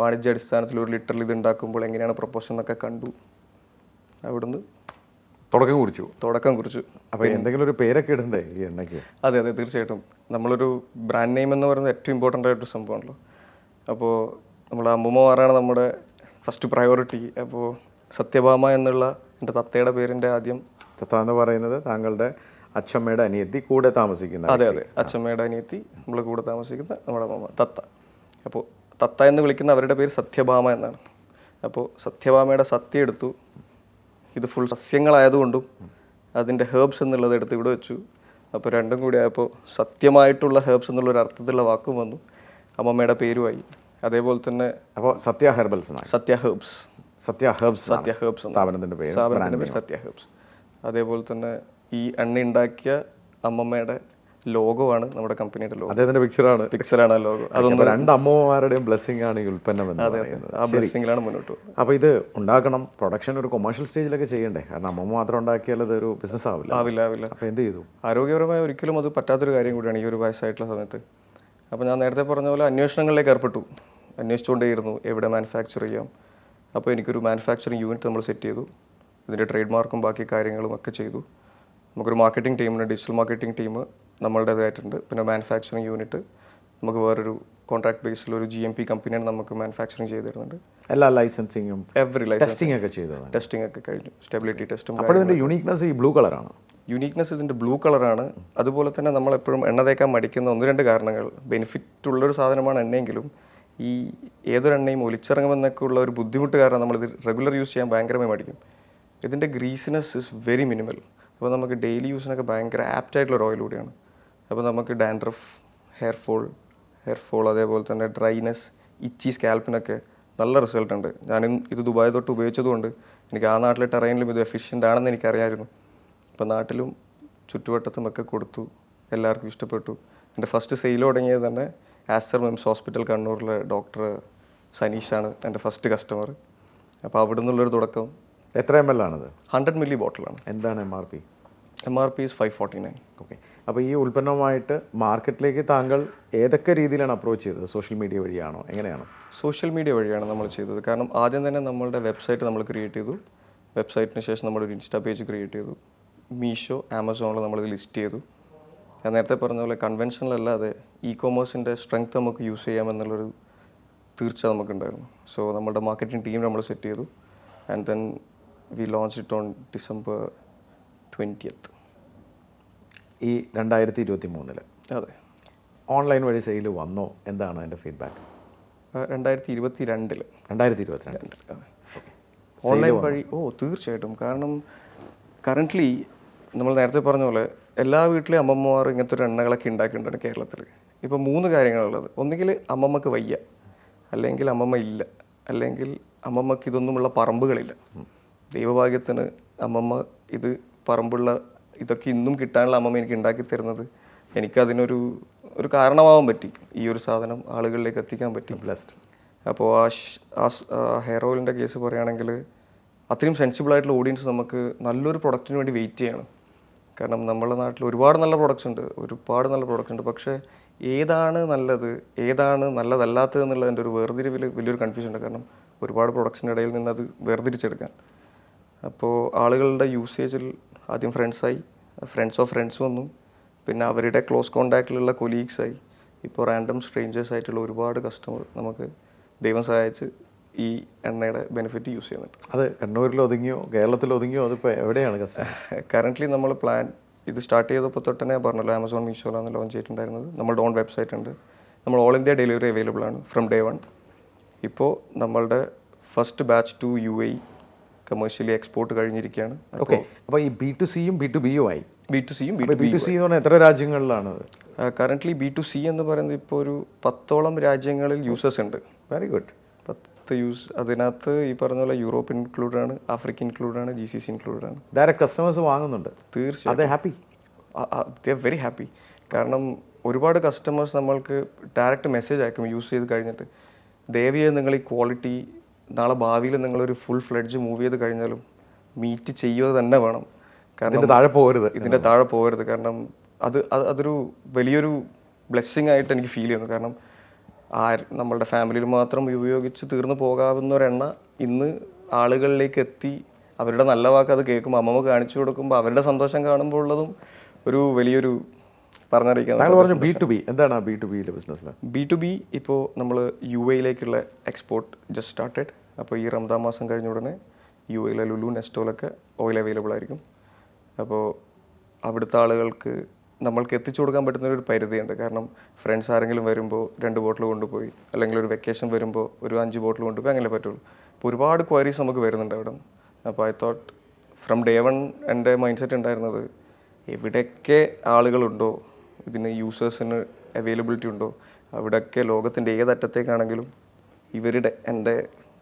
വാണിജ്യ അടിസ്ഥാനത്തിൽ ഒരു ലിറ്റർ ഇത് ഉണ്ടാക്കുമ്പോൾ എങ്ങനെയാണ് പ്രൊപ്പോഷൻ എന്നൊക്കെ കണ്ടു. അവിടുന്ന് തുടക്കം കുറിച്ചു. തുടക്കം കുറിച്ചു. അപ്പോൾ എന്തെങ്കിലും ഒരു പേരൊക്കെ ഇടണ്ടേ ഈ എണ്ണയ്ക്ക്? അതെ അതെ തീർച്ചയായിട്ടും. നമ്മളൊരു ബ്രാൻഡ് നെയിം എന്ന് പറയുന്നത് ഏറ്റവും ഇമ്പോർട്ടന്റ് ആയിട്ടൊരു സംഭവമാണല്ലോ. അപ്പോൾ നമ്മുടെ അമ്മൂമ്മമാരാണ് നമ്മുടെ ഫസ്റ്റ് പ്രയോറിറ്റി അപ്പോൾ സത്യഭാമ എന്നുള്ള എന്റെ തത്തയുടെ പേരിന്റെ ആദ്യം തത്ത എന്ന് പറയുന്നത് താങ്കളുടെ അച്ഛമ്മയുടെ അനിയത്തി കൂടെ താമസിക്കുന്ന അതെ അതെ അച്ഛമ്മയുടെ അനിയത്തി നമ്മൾ കൂടെ താമസിക്കുന്ന നമ്മുടെ തത്ത. അപ്പോൾ തത്ത എന്ന് വിളിക്കുന്ന അവരുടെ പേര് സത്യഭാമ എന്നാണ്. അപ്പോൾ സത്യഭാമയുടെ സത്യ എടുത്തു. ഇത് ഫുൾ സസ്യങ്ങളായതുകൊണ്ടും അതിന്റെ ഹേർബ്സ് എന്നുള്ളത് എടുത്ത് ഇവിടെ വെച്ചു. അപ്പോൾ രണ്ടും കൂടി ആയപ്പോൾ സത്യമായിട്ടുള്ള ഹേർബ്സ് എന്നുള്ളൊരു അർത്ഥത്തിലുള്ള വാക്കും വന്നു. അമ്മമ്മയുടെ പേരുമായി. അതേപോലെ തന്നെ അപ്പോൾ Satya herbals Satya herbs Satya herbs Satya herbs സ്ഥാപനത്തിന്റെ പേര്. സ്ഥാപനത്തിന്റെ പേര് സത്യ ഹേർബ്സ് അതേപോലെ തന്നെ ഈ എണ്ണ ഉണ്ടാക്കിയ അമ്മമ്മയുടെ ലോഗോ ആണ് നമ്മുടെ കമ്പനിയുടെ ലോഗോ. അദ്ദേഹത്തിന്റെ പിക്ചറാണ് പിക്ചർ ആ ലോഗോ. അതൊന്ന് രണ്ട് അമ്മമാരുടെയും ബ്ലെസ്സിംഗ് ആണ് ഈ ഉൽപ്പന്നം എന്ന് പറയുന്നത്. ആ ബ്ലെസ്സിംഗിലാണ് മുന്നോട്ട് അപ്പോൾ ഇത് ഉണ്ടാക്കണം. പ്രൊഡക്ഷൻ ഒരു കൊമേഴ്ഷ്യൽ സ്റ്റേജിലൊക്കെ ചെയ്യണ്ടേ? കാരണം അമ്മ മാത്രം ഉണ്ടാക്കിയാൽ അതൊരു ബിസിനസ് ആവില്ല. ആവില്ല ആവില്ല. അപ്പോൾ എന്ത് ചെയ്തു? ആരോഗ്യപരമായ ഒരിക്കലും അത് പറ്റാത്തൊരു കാര്യം കൂടിയാണ് ഈ ഒരു വയസ്സായിട്ടുള്ള സമയത്ത്. അപ്പോൾ ഞാൻ നേരത്തെ പറഞ്ഞ പോലെ അന്വേഷണങ്ങളിലേക്ക് ഏർപ്പെട്ടു. അന്വേഷിച്ചുകൊണ്ടേയിരുന്നു എവിടെ മാനുഫാക്ചർ ചെയ്യാം. അപ്പോൾ എനിക്കൊരു മാനുഫാക്ചറിങ് യൂണിറ്റ് നമ്മൾ സെറ്റ് ചെയ്തു. ഇതിന്റെ ട്രേഡ് മാർക്കും ബാക്കി കാര്യങ്ങളും ഒക്കെ ചെയ്തു. നമുക്കൊരു മാർക്കറ്റിംഗ് ടീമിന് ഡിജിറ്റൽ മാർക്കറ്റിംഗ് ടീം നമ്മളുടേതായിട്ടുണ്ട്. പിന്നെ മാനുഫാക്ചറിങ് യൂണിറ്റ് നമുക്ക് വേറൊരു കോൺട്രാക്ട് ബേസിൽ ഒരു ജി എം പി കമ്പനിയാണ് നമുക്ക് മാനുഫാക്ചറിങ് ചെയ്ത് തരുന്നുണ്ട്. എല്ലാ ലൈസൻസിങ്ങും എവറി ലൈസൻസ് ടെസ്റ്റിംഗ് ഒക്കെ ചെയ്തു ടെസ്റ്റിംഗ് ഒക്കെ കഴിഞ്ഞു. സ്റ്റെബിലിറ്റി ടെസ്റ്റും അപ്പോൾ ഇതിന്റെ യുണീക്നെസ് ഈ ബ്ലൂ കളറാണ് യുണീക്നെസ് ഇതിന്റെ ബ്ലൂ കളറാണ് അതുപോലെ തന്നെ നമ്മൾ എപ്പോഴും എണ്ണ തേക്കാൻ മടിക്കുന്ന ഒന്ന് രണ്ട് കാരണങ്ങൾ. ബെനിഫിറ്റ് ഉള്ളൊരു സാധനമാണ് എണ്ണയെങ്കിലും. ഈ ഏതൊരു എണ്ണയും ഒലിച്ചിറങ്ങുമെന്നൊക്കെ ഉള്ള ഒരു ബുദ്ധിമുട്ട് കാരണം നമ്മളിത് റെഗുലർ യൂസ് ചെയ്യാൻ ഭയങ്കരമായി മടിക്കും. ഇതിന്റെ ഗ്രീസിനെസ് ഇസ് വെരി മിനിമൽ അപ്പോൾ നമുക്ക് ഡെയിലി യൂസിനൊക്കെ ഭയങ്കര ആപ്റ്റായിട്ടുള്ള ഒരു ഓയിൽ കൂടിയാണ്. അപ്പോൾ നമുക്ക് dandruff hair fall hair fall അതേപോലെ തന്നെ ഡ്രൈനെസ് ഇച്ചി സ്കാൽപ്പിനൊക്കെ നല്ല റിസൾട്ട് ഉണ്ട്. ഞാനും ഇത് ദുബായ് തൊട്ട് ഉപയോഗിച്ചതുകൊണ്ട് എനിക്ക് ആ നാട്ടിലെ ടെറൈനിലും ഇത് എഫിഷ്യന്റ് ആണെന്ന് എനിക്കറിയാമായിരുന്നു അപ്പോൾ നാട്ടിലും ചുറ്റുവട്ടത്തും ഒക്കെ കൊടുത്തു. എല്ലാവർക്കും ഇഷ്ടപ്പെട്ടു. എന്റെ ഫസ്റ്റ് സെയിൽ തുടങ്ങിയത് തന്നെ ആസ്റ്റർ മെംസ് ഹോസ്പിറ്റൽ കണ്ണൂരിലെ ഡോക്ടർ സനീഷാണ് എന്റെ ഫസ്റ്റ് കസ്റ്റമർ അപ്പോൾ അവിടെ നിന്നുള്ളൊരു തുടക്കം. എത്ര എം എൽ ആണത്? ഹൺഡ്രഡ് മില്ലി ബോട്ടിലാണ് എന്താണ് M R P M R P is five forty nine okay അപ്പോൾ ഈ ഉൽപ്പന്നവുമായിട്ട് മാർക്കറ്റിലേക്ക് താങ്കൾ ഏതൊക്കെ രീതിയിലാണ് അപ്രോച്ച് ചെയ്തത്? സോഷ്യൽ മീഡിയ വഴിയാണോ? എങ്ങനെയാണ്? സോഷ്യൽ മീഡിയ വഴിയാണ് നമ്മൾ ചെയ്തത്. കാരണം ആദ്യം തന്നെ നമ്മളുടെ വെബ്സൈറ്റ് നമ്മൾ ക്രിയേറ്റ് ചെയ്തു. വെബ്സൈറ്റിന് ശേഷം നമ്മളൊരു ഇൻസ്റ്റാ പേജ് ക്രിയേറ്റ് ചെയ്തു. മീഷോ ആമസോണിൽ നമ്മളിത് ലിസ്റ്റ് ചെയ്തു. ഞാൻ നേരത്തെ പറഞ്ഞ പോലെ കൺവെൻഷണൽ അല്ലാതെ ഇ കോമേഴ്സിന്റെ സ്ട്രെങ്ത് നമുക്ക് യൂസ് ചെയ്യാമെന്നുള്ളൊരു തീർച്ച നമുക്കുണ്ടായിരുന്നു. സോ നമ്മുടെ മാർക്കറ്റിംഗ് ടീം നമ്മൾ സെറ്റ് ചെയ്തു. And then we launch it on December twentieth. ഈ രണ്ടായിരത്തി ഇരുപത്തി മൂന്നിൽ അതെ. ഓൺലൈൻ വഴി സെയിൽ വന്നോ? എന്താണ് അതിന്റെ ഫീഡ്ബാക്ക്? രണ്ടായിരത്തി ഇരുപത്തി രണ്ടിൽ രണ്ടായിരത്തി ഇരുപത്തിരണ്ട് ഓൺലൈൻ വഴി ഓ തീർച്ചയായിട്ടും. കാരണം കറന്റ്ലി നമ്മൾ നേരത്തെ പറഞ്ഞ പോലെ എല്ലാ വീട്ടിലെയും അമ്മമ്മമാർ ഇങ്ങനത്തെ ഒരു എണ്ണകളൊക്കെ ഉണ്ടാക്കിയിട്ടുണ്ട് കേരളത്തിൽ ഇപ്പോൾ മൂന്ന് കാര്യങ്ങളുള്ളത്. ഒന്നുകിൽ അമ്മമ്മക്ക് വയ്യ അല്ലെങ്കിൽ അമ്മമ്മ ഇല്ല അല്ലെങ്കിൽ അമ്മമ്മക്ക് ഇതൊന്നുമുള്ള പറമ്പുകളില്ല. ദൈവഭാഗ്യത്തിന് അമ്മമ്മ ഇത് പറമ്പുള്ള ഇതൊക്കെ ഇന്നും കിട്ടാനുള്ള അമ്മമ്മ എനിക്ക് ഉണ്ടാക്കി തരുന്നത്. എനിക്കതിനൊരു ഒരു കാരണമാവാൻ പറ്റി. ഈ ഒരു സാധനം ആളുകളിലേക്ക് എത്തിക്കാൻ പറ്റി. അപ്പോൾ ആ ഹെയർ ഓയിലിന്റെ കേസ് പറയുകയാണെങ്കിൽ അത്രയും സെൻസിബിൾ ആയിട്ടുള്ള ഓഡിയൻസ് നമുക്ക് നല്ലൊരു പ്രൊഡക്റ്റിന് വേണ്ടി വെയിറ്റ് ചെയ്യണം. കാരണം നമ്മുടെ നാട്ടിൽ ഒരുപാട് നല്ല പ്രൊഡക്ട്സ് ഉണ്ട്. ഒരുപാട് നല്ല പ്രൊഡക്ട്സ് ഉണ്ട്. പക്ഷേ ഏതാണ് നല്ലത് ഏതാണ് നല്ലതല്ലാത്തത് എന്നുള്ളതിന്റെ ഒരു വേർതിരിവിൽ വലിയൊരു കൺഫ്യൂഷൻ ഉണ്ട്. കാരണം ഒരുപാട് പ്രൊഡക്ഷനിടയിൽ നിന്ന് അത് വേർതിരിച്ചെടുക്കാൻ. അപ്പോൾ ആളുകളുടെ യൂസേജിൽ ആദ്യം ഫ്രണ്ട്സായി ഫ്രണ്ട്സ് ഓഫ് ഫ്രണ്ട്സ് വന്നു. പിന്നെ അവരുടെ ക്ലോസ് കോണ്ടാക്റ്റിലുള്ള കൊലീഗ്സായി ഇപ്പോൾ റാൻഡം സ്ട്രേഞ്ചേഴ്സ് ആയിട്ടുള്ള ഒരുപാട് കസ്റ്റമർ നമുക്ക് ദൈവം സഹായിച്ച് ഈ എണ്ണയുടെ ബെനിഫിറ്റ് യൂസ് ചെയ്യുന്നുണ്ട്. അത് കണ്ണൂരിൽ ഒതുങ്ങിയോ കേരളത്തിൽ ഒതുങ്ങിയോ അതിപ്പോൾ എവിടെയാണ് കസ്റ്റമർ കറന്റ്ലി നമ്മൾ പ്ലാൻ ഇത് സ്റ്റാർട്ട് ചെയ്തപ്പോൾ തൊട്ട് തന്നെ പറഞ്ഞല്ലോ ആമസോൺ മീഷോയിലാണ് ലോഞ്ച് ചെയ്തിട്ടുണ്ടായിരുന്നത്. നമ്മളുടെ ഓൺ വെബ്സൈറ്റ് ഉണ്ട്. നമ്മൾ ഓൾ ഇന്ത്യ ഡെലിവറി അവൈലബിൾ ആണ് ഫ്രം ഡേ വൺ ഇപ്പോൾ നമ്മളുടെ first batch to U A commercially export കഴിഞ്ഞിരിക്കുകയാണ്. ഓക്കെ അപ്പോൾ ഈ ബി ടു സിയും ബി ടു ബിയും ആയി. ബി ടു സിയും ബി ടു സി എന്ന് പറഞ്ഞാൽ എത്ര രാജ്യങ്ങളിലാണ് കറന്റ്ലി ബി ടു സി എന്ന് പറയുന്നത് ഇപ്പോൾ ഒരു പത്തോളം രാജ്യങ്ങളിൽ യൂസേഴ്സ് ഉണ്ട്. വെരി ഗുഡ് പത്ത് യൂസ് അതിനകത്ത് ഈ പറഞ്ഞ പോലെ യൂറോപ്പ് ഇൻക്ലൂഡ് ആണ് ആഫ്രിക്ക ഇൻക്ലൂഡ് ആണ് ജി സി സി ഇൻക്ലൂഡ് ആണ്. ഡയറക്റ്റ് കസ്റ്റമേഴ്സ് വാങ്ങുന്നുണ്ട്. തീർച്ചയായും ഹാപ്പി ദേ വെരി ഹാപ്പി കാരണം ഒരുപാട് കസ്റ്റമേഴ്സ് നമ്മൾക്ക് ഡയറക്റ്റ് മെസ്സേജ് അയക്കും യൂസ് ചെയ്ത് കഴിഞ്ഞിട്ട്. ദയവിയെ നിങ്ങൾ ഈ ക്വാളിറ്റി നാളെ ഭാവിയിൽ നിങ്ങളൊരു ഫുൾ ഫ്ലഡ്ജ് മൂവ് ചെയ്ത് കഴിഞ്ഞാലും മീറ്റ് ചെയ്യുക തന്നെ വേണം. കാരണം താഴെ പോകരുത്. ഇതിന്റെ താഴെ പോകരുത്. കാരണം അത് അത് അതൊരു വലിയൊരു ബ്ലെസ്സിങ് ആയിട്ട് എനിക്ക് ഫീൽ ചെയ്യുന്നു. കാരണം ആ നമ്മളുടെ ഫാമിലിയിൽ മാത്രം ഉപയോഗിച്ച് തീർന്നു പോകാവുന്ന ഒരെണ്ണ ഇന്ന് ആളുകളിലേക്ക് എത്തി അവരുടെ നല്ല വാക്ക് അത് കേൾക്കുമ്പോൾ അമ്മമ്മ കാണിച്ചു കൊടുക്കുമ്പോൾ അവരുടെ സന്തോഷം കാണുമ്പോൾ ഉള്ളതും ഒരു വലിയൊരു പറഞ്ഞറിയിക്കാൻ ബി ടു ബി എന്താണ് ബി ടു ബിയിലെ ബിസിനസ്സിൽ ബി ടു ബി ഇപ്പോൾ നമ്മൾ യു എയിലേക്കുള്ള എക്സ്പോർട്ട് ജസ്റ്റ് സ്റ്റാർട്ടഡ് അപ്പോൾ ഈ റംദാൻ മാസം കഴിഞ്ഞ ഉടനെ യു എയിലെ ലുലു നെസ്റ്റോലൊക്കെ ഓയിൽ അവൈലബിൾ ആയിരിക്കും. അപ്പോൾ അവിടുത്തെ ആളുകൾക്ക് നമ്മൾക്ക് എത്തിച്ചു കൊടുക്കാൻ പറ്റുന്ന ഒരു പരിധിയുണ്ട്. കാരണം ഫ്രണ്ട്സ് ആരെങ്കിലും വരുമ്പോൾ രണ്ട് ബോട്ടിൽ കൊണ്ടുപോയി അല്ലെങ്കിൽ ഒരു വെക്കേഷൻ വരുമ്പോൾ ഒരു അഞ്ച് ബോട്ടിൽ കൊണ്ടുപോയി അങ്ങനെ പറ്റുള്ളൂ. അപ്പോൾ ഒരുപാട് ക്വയറീസ് നമുക്ക് വരുന്നുണ്ട് അവിടെ. അപ്പോൾ I thought from day one എന്റെ മൈൻഡ് സെറ്റ് ഉണ്ടായിരുന്നത് എവിടെയൊക്കെ ആളുകളുണ്ടോ ഇതിന് യൂസേഴ്സിന് അവൈലബിലിറ്റി ഉണ്ടോ അവിടെയൊക്കെ ലോകത്തിന്റെ ഏതറ്റത്തേക്കാണെങ്കിലും ഇവരുടെ എന്റെ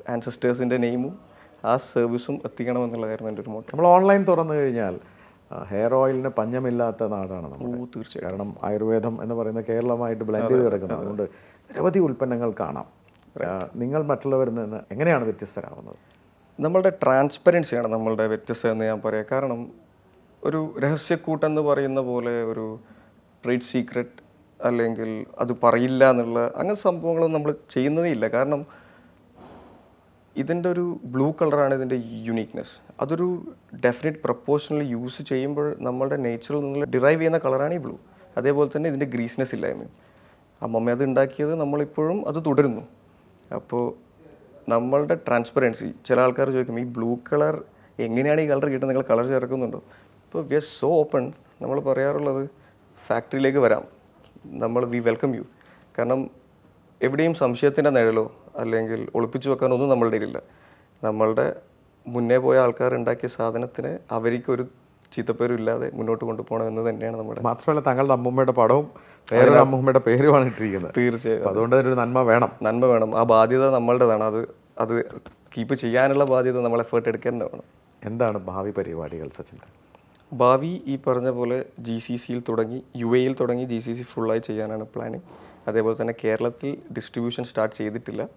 ആൻസസ്റ്റേഴ്സിന്റെ നെയിമും ആ സർവീസും എത്തിക്കണമെന്നുള്ളതായിരുന്നു എന്റെ ഒരു മോട്ടം നമ്മൾ ഓൺലൈൻ തുറന്നു കഴിഞ്ഞാൽ ഹെയർ ഓയിലിന് പഞ്ഞമില്ലാത്ത നാടാണ് നമ്മൾ തീർച്ചയായും കാരണം ആയുർവേദം എന്ന് പറയുന്ന കേരളമായിട്ട് ബ്ലെൻഡ് ചെയ്ത് കിടക്കുന്നത് അതുകൊണ്ട് നിരവധി ഉൽപ്പന്നങ്ങൾ കാണാം. നിങ്ങൾ മറ്റുള്ളവരിൽ നിന്ന് എങ്ങനെയാണ് വ്യത്യസ്തരാകുന്നത്? നമ്മളുടെ ട്രാൻസ്പെറൻസിയാണ് നമ്മളുടെ വ്യത്യസ്ത എന്ന് ഞാൻ പറയാം. കാരണം ഒരു രഹസ്യക്കൂട്ടെന്ന് പറയുന്ന പോലെ ഒരു ട്രേഡ് സീക്രട്ട് അല്ലെങ്കിൽ അത് പറയില്ല എന്നുള്ള അങ്ങനത്തെ സംഭവങ്ങളൊന്നും നമ്മൾ ചെയ്യുന്നതേ ഇല്ല. കാരണം ഇതിന്റെ ഒരു ബ്ലൂ കളറാണ് ഇതിന്റെ യുണീക്നെസ് അതൊരു ഡെഫിനറ്റ് പ്രപ്പോഷനിൽ യൂസ് ചെയ്യുമ്പോൾ നമ്മളുടെ നേച്ചറിൽ നിന്നുള്ള ഡിറൈവ് ചെയ്യുന്ന കളറാണ് ഈ ബ്ലൂ അതേപോലെ തന്നെ ഇതിന്റെ ഗ്രീസ്നെസ് ഇല്ലായ്മയും. അമ്മമ്മ അത് ഉണ്ടാക്കിയത് നമ്മളിപ്പോഴും അത് തുടരുന്നു. അപ്പോൾ നമ്മളുടെ ട്രാൻസ്പെറൻസി ചില ആൾക്കാർ ചോദിക്കും ഈ ബ്ലൂ കളർ എങ്ങനെയാണ് ഈ കളർ കിട്ടുന്നത്? നിങ്ങൾ കളർ ചേർക്കുന്നുണ്ടോ? ഇപ്പോൾ വി ആർ സോ ഓപ്പൺ നമ്മൾ പറയാറുള്ളത് ഫാക്ടറിയിലേക്ക് വരാം. നമ്മൾ വി വെൽക്കം യു കാരണം എവിടെയും സംശയത്തിന്റെ നിഴലോ അല്ലെങ്കിൽ ഒളിപ്പിച്ചു വെക്കാനൊന്നും നമ്മളുടെ ഇല്ല നമ്മളുടെ മുന്നേ പോയ ആൾക്കാർ ഉണ്ടാക്കിയ സാധനത്തിന് അവർക്കൊരു ചീത്തപ്പേരും ഇല്ലാതെ മുന്നോട്ട് കൊണ്ടുപോകണം എന്ന് തന്നെയാണ് നമ്മുടെ മാത്രമല്ല താങ്കളുടെ അമ്മൂമ്മയുടെ പടവും വേറൊരു അമ്മൂമ്മയുടെ പേരുമാണ് ഇട്ടിരിക്കുന്നത്. തീർച്ചയായും. അതുകൊണ്ട് തന്നെ ഒരു നന്മ വേണം. നന്മ വേണം. ആ ബാധ്യത നമ്മളുടേതാണ്. അത് അത് കീപ്പ് ചെയ്യാനുള്ള ബാധ്യത നമ്മൾ എഫേർട്ട് എടുക്കേണ്ടതാണ്. വേണം എന്താണ് ഭാവി പരിപാടികൾ സച്ചിൻ? ഭാവി ഈ പറഞ്ഞ പോലെ ജി സി സിയിൽ തുടങ്ങി യു എയിൽ തുടങ്ങി ജി സി സി ഫുള്ളായി ചെയ്യാനാണ് പ്ലാനിങ് അതേപോലെ തന്നെ കേരളത്തിൽ ഡിസ്ട്രിബ്യൂഷൻ സ്റ്റാർട്ട് ചെയ്തിട്ടില്ല.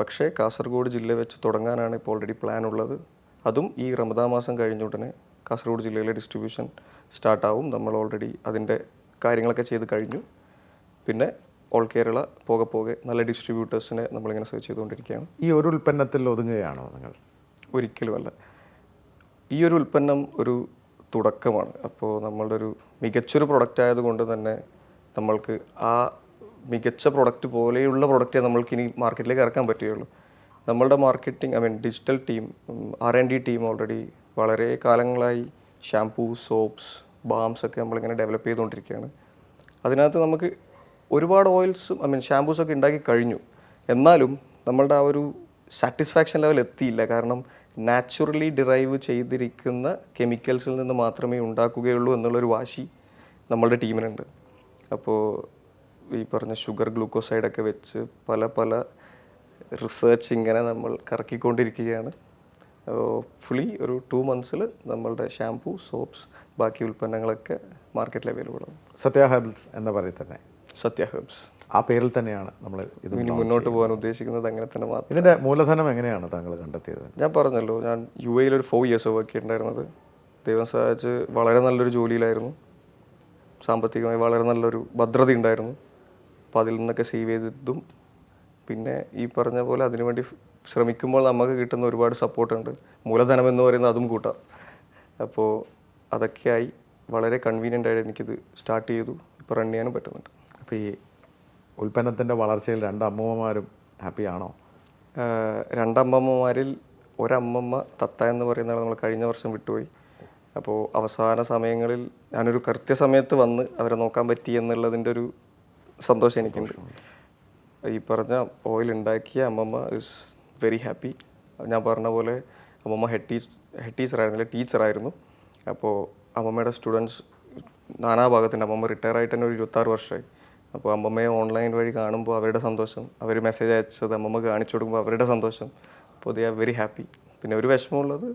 പക്ഷേ കാസർഗോഡ് ജില്ല വെച്ച് തുടങ്ങാനാണ് ഇപ്പോൾ ഓൾറെഡി പ്ലാൻ ഉള്ളത്. അതും ഈ റമദാ മാസം കഴിഞ്ഞ ഉടനെ കാസർഗോഡ് ജില്ലയിലെ ഡിസ്ട്രിബ്യൂഷൻ സ്റ്റാർട്ടാവും നമ്മൾ ഓൾറെഡി അതിന്റെ കാര്യങ്ങളൊക്കെ ചെയ്ത് കഴിഞ്ഞു. പിന്നെ ഓൾ കേരള പോകെ പോകെ നല്ല ഡിസ്ട്രിബ്യൂട്ടേഴ്സിനെ നമ്മളിങ്ങനെ സെർച്ച് ചെയ്തുകൊണ്ടിരിക്കുകയാണ്. ഈ ഒരു ഉൽപ്പന്നത്തിൽ ഒതുങ്ങുകയാണോ നിങ്ങൾ? ഒരിക്കലുമല്ല. ഈ ഒരു ഉൽപ്പന്നം ഒരു തുടക്കമാണ്. അപ്പോൾ നമ്മളുടെ ഒരു മികച്ചൊരു പ്രൊഡക്റ്റ് ആയതുകൊണ്ട് തന്നെ നമ്മൾക്ക് ആ മികച്ച പ്രൊഡക്റ്റ് പോലെയുള്ള പ്രൊഡക്റ്റേ നമ്മൾക്ക് ഇനി മാർക്കറ്റിലേക്ക് ഇറക്കാൻ പറ്റുകയുള്ളൂ. നമ്മളുടെ marketing I mean digital team R N D team already വളരെ കാലങ്ങളായി ഷാംപൂ സോപ്സ് ബാംസ് ഒക്കെ നമ്മളിങ്ങനെ ഡെവലപ്പ് ചെയ്തുകൊണ്ടിരിക്കുകയാണ്. അതിനകത്ത് നമുക്ക് ഒരുപാട് ഓയിൽസും ഐ മീൻ ഷാംപൂസൊക്കെ ഉണ്ടാക്കി കഴിഞ്ഞു. എന്നാലും നമ്മളുടെ ആ ഒരു സാറ്റിസ്ഫാക്ഷൻ ലെവൽ എത്തിയില്ല. കാരണം നാച്ചുറലി ഡിറൈവ് ചെയ്തിരിക്കുന്ന കെമിക്കൽസിൽ നിന്ന് മാത്രമേ ഉണ്ടാക്കുകയുള്ളൂ എന്നുള്ളൊരു വാശി നമ്മളുടെ ടീമിനുണ്ട് അപ്പോൾ ഈ പറഞ്ഞ ഷുഗർ ഗ്ലൂക്കോസൈഡൊക്കെ വെച്ച് പല പല റിസർച്ച് ഇങ്ങനെ നമ്മൾ കറക്കിക്കൊണ്ടിരിക്കുകയാണ്. ഫുള്ളി ഒരു ടു മന്ത്സിൽ നമ്മളുടെ ഷാംപൂ സോപ്സ് ബാക്കി ഉൽപ്പന്നങ്ങളൊക്കെ മാർക്കറ്റിൽ അവൈലബിൾ ആണ്. സത്യ ഹെബ്സ് എന്ന പറയും തന്നെ. സത്യ ഹെർബ്സ്. ആ പേരിൽ തന്നെയാണ് നമ്മൾ ഇനി മുന്നോട്ട് പോകാൻ ഉദ്ദേശിക്കുന്നത് അങ്ങനെ തന്നെ മാത്രം. ഇതിന്റെ മൂലധനം എങ്ങനെയാണ് താങ്കൾ കണ്ടെത്തിയത്? ഞാൻ പറഞ്ഞല്ലോ ഞാൻ യു എയിൽ ഒരു ഫോർ ഇയേഴ്സ് വർക്ക് ചെയ്തിട്ടുണ്ടായിരുന്നത്. ദൈവം സഹായിച്ച് വളരെ നല്ലൊരു ജോലിയിലായിരുന്നു. സാമ്പത്തികമായി വളരെ നല്ലൊരു ഭദ്രത ഉണ്ടായിരുന്നു അപ്പോൾ അതിൽ നിന്നൊക്കെ സേവ് ചെയ്തതും പിന്നെ ഈ പറഞ്ഞ പോലെ അതിനുവേണ്ടി ശ്രമിക്കുമ്പോൾ നമുക്ക് കിട്ടുന്ന ഒരുപാട് സപ്പോർട്ടുണ്ട് മൂലധനം എന്ന് പറയുന്നത് അതും കൂട്ടാം. അപ്പോൾ അതൊക്കെയായി വളരെ കൺവീനിയന്റ് ആയിട്ട് എനിക്കിത് സ്റ്റാർട്ട് ചെയ്തു. ഇപ്പോൾ റൺ ചെയ്യാനും പറ്റുന്നുണ്ട്. അപ്പോൾ ഈ ഉൽപ്പന്നത്തിന്റെ വളർച്ചയിൽ രണ്ട് അമ്മൂമ്മമാരും ഹാപ്പിയാണോ രണ്ടമ്മമാരിൽ രണ്ടമ്മമ്മമാരിൽ ഒരമ്മമ്മ തത്ത എന്ന് പറയുന്ന നമ്മൾ കഴിഞ്ഞ വർഷം വിട്ടുപോയി. അപ്പോൾ അവസാന സമയങ്ങളിൽ ഞാനൊരു കൃത്യസമയത്ത് വന്ന് അവരെ നോക്കാൻ പറ്റി എന്നുള്ളതിന്റെ ഒരു സന്തോഷം എനിക്കുണ്ട്. ഈ പറഞ്ഞ ഓയിൽ ഉണ്ടാക്കിയ അമ്മമ്മ ഇസ് വെരി ഹാപ്പി ഞാൻ പറഞ്ഞ പോലെ അമ്മമ്മ ഹെഡ് ടീച്ച് ഹെഡ് ടീച്ചറായിരുന്നില്ല ടീച്ചറായിരുന്നു അപ്പോൾ അമ്മമ്മയുടെ സ്റ്റുഡൻസ് നാനാഭാഗത്തിന്റെ അമ്മമ്മ റിട്ടയർ ആയിട്ട് തന്നെ ഒരു ഇരുപത്താറ് വർഷമായി. അപ്പോൾ അമ്മമ്മയെ ഓൺലൈൻ വഴി കാണുമ്പോൾ അവരുടെ സന്തോഷം അവർ മെസ്സേജ് അയച്ചത് അമ്മമ്മ കാണിച്ചു കൊടുക്കുമ്പോൾ അവരുടെ സന്തോഷം. അപ്പോൾ ദേ ആർ വെരി ഹാപ്പി പിന്നെ ഒരു വിഷമമുള്ളത്